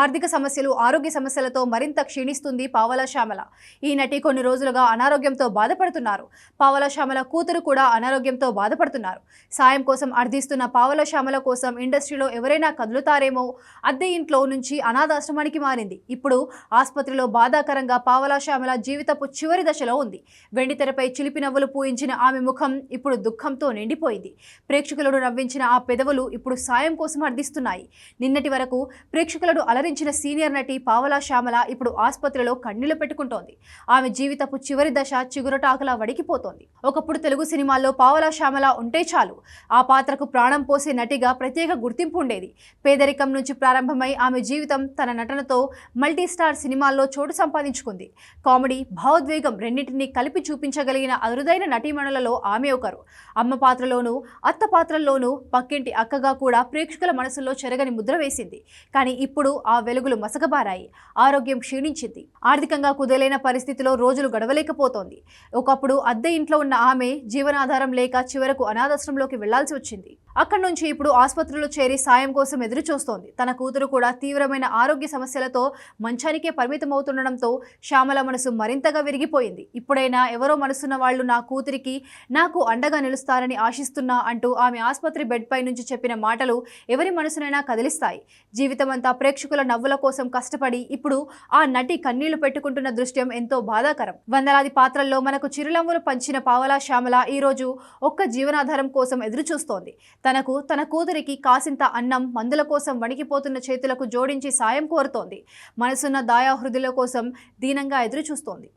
ఆర్థిక సమస్యలు ఆరోగ్య సమస్యలతో మరింత క్షీణిస్తుంది పావల శ్యామల. ఈ నటి కొన్ని రోజులుగా అనారోగ్యంతో బాధపడుతున్నారు. పావల శ్యామల కూతురు కూడా అనారోగ్యంతో బాధపడుతున్నారు. సాయం కోసం అర్థిస్తున్న పావల శ్యామల కోసం ఇండస్ట్రీలో ఎవరైనా కదులుతారేమో అద్దె ఇంట్లో నుంచి అనాథాశ్రమానికి మారింది. ఇప్పుడు ఆసుపత్రిలో బాధాకరంగా పావల శ్యామల జీవితపు చివరి దశలో ఉంది. వెండితెరపై చిలిపి నవ్వులు పూయించిన ఆమె ముఖం ఇప్పుడు దుఃఖంతో నిండిపోయింది. ప్రేక్షకులను నవ్వించిన ఆ పెదవులు ఇప్పుడు సాయం కోసం అర్థిస్తున్నాయి. నిన్నటి వరకు ప్రేక్షకులను మరణించిన సీనియర్ నటి పావలా శ్యామల ఇప్పుడు ఆసుపత్రిలో కన్నీళ్ళు పెట్టుకుంటోంది. ఆమె జీవితపు చివరి దశ చిగురటాకులా వడికిపోతోంది. ఒకప్పుడు తెలుగు సినిమాల్లో పావలా శ్యామల ఉంటే చాలు. ఆ పాత్రకు ప్రాణం పోసే నటిగా ప్రత్యేక గుర్తింపు ఉండేది. పేదరికం నుంచి ప్రారంభమై ఆమె జీవితం తన నటనతో మల్టీ స్టార్ సినిమాల్లో చోటు సంపాదించుకుంది. కామెడీ భావోద్వేగం రెండింటినీ కలిపి చూపించగలిగిన అరుదైన నటీమణులలో ఆమె ఒకరు. అమ్మ పాత్రలోనూ అత్త పాత్రల్లోనూ పక్కింటి అక్కగా కూడా ప్రేక్షకుల మనసుల్లో చెరగని ముద్ర వేసింది. కానీ ఇప్పుడు ఆ వెలుగులు మసకబారాయి. ఆరోగ్యం క్షీణించింది. ఆర్థికంగా కుదలేని పరిస్థితిలో రోజులు గడవలేకపోతోంది. ఒకప్పుడు అద్దె ఇంట్లో ఉన్న ఆమె జీవనాధారం లేక చివరకు అనాథాశ్రమంలోకి వెళ్ళాల్సి వచ్చింది. అక్కడి నుంచి ఇప్పుడు ఆసుపత్రిలో చేరి సాయం కోసం ఎదురు చూస్తోంది తన కూతురు కూడా తీవ్రమైన ఆరోగ్య సమస్యలతో మంచానికే పరిమితమవుతుండడంతో శ్యామల మనసు మరింతగా విరిగిపోయింది. ఇప్పుడైనా ఎవరో మనసున్న వాళ్ళు నా కూతురికి నాకు అండగా నిలుస్తారని ఆశిస్తున్నా అంటూ ఆమె ఆసుపత్రి బెడ్ పై నుంచి చెప్పిన మాటలు ఎవరి మనసునైనా కదిలిస్తాయి. జీవితమంతా ప్రేక్షకుల నవ్వుల కోసం కష్టపడి ఇప్పుడు ఆ నటి కన్నీళ్ళు పెట్టుకుంటున్న దృశ్యం ఎంతో బాధాకరం. వందలాది పాత్రల్లో మనకు చిరులమ్ములు పంచిన పావలా శ్యామల ఈరోజు ఒక్క జీవనాధారం కోసం ఎదురుచూస్తోంది. తనకు తన కూతురికి కాసింత అన్నం మందుల కోసం వణికిపోతున్న చేతులకు జోడించి సాయం కోరుతోంది. మనసున్న దాయాహృదుల కోసం దీనంగా ఎదురు చూస్తోంది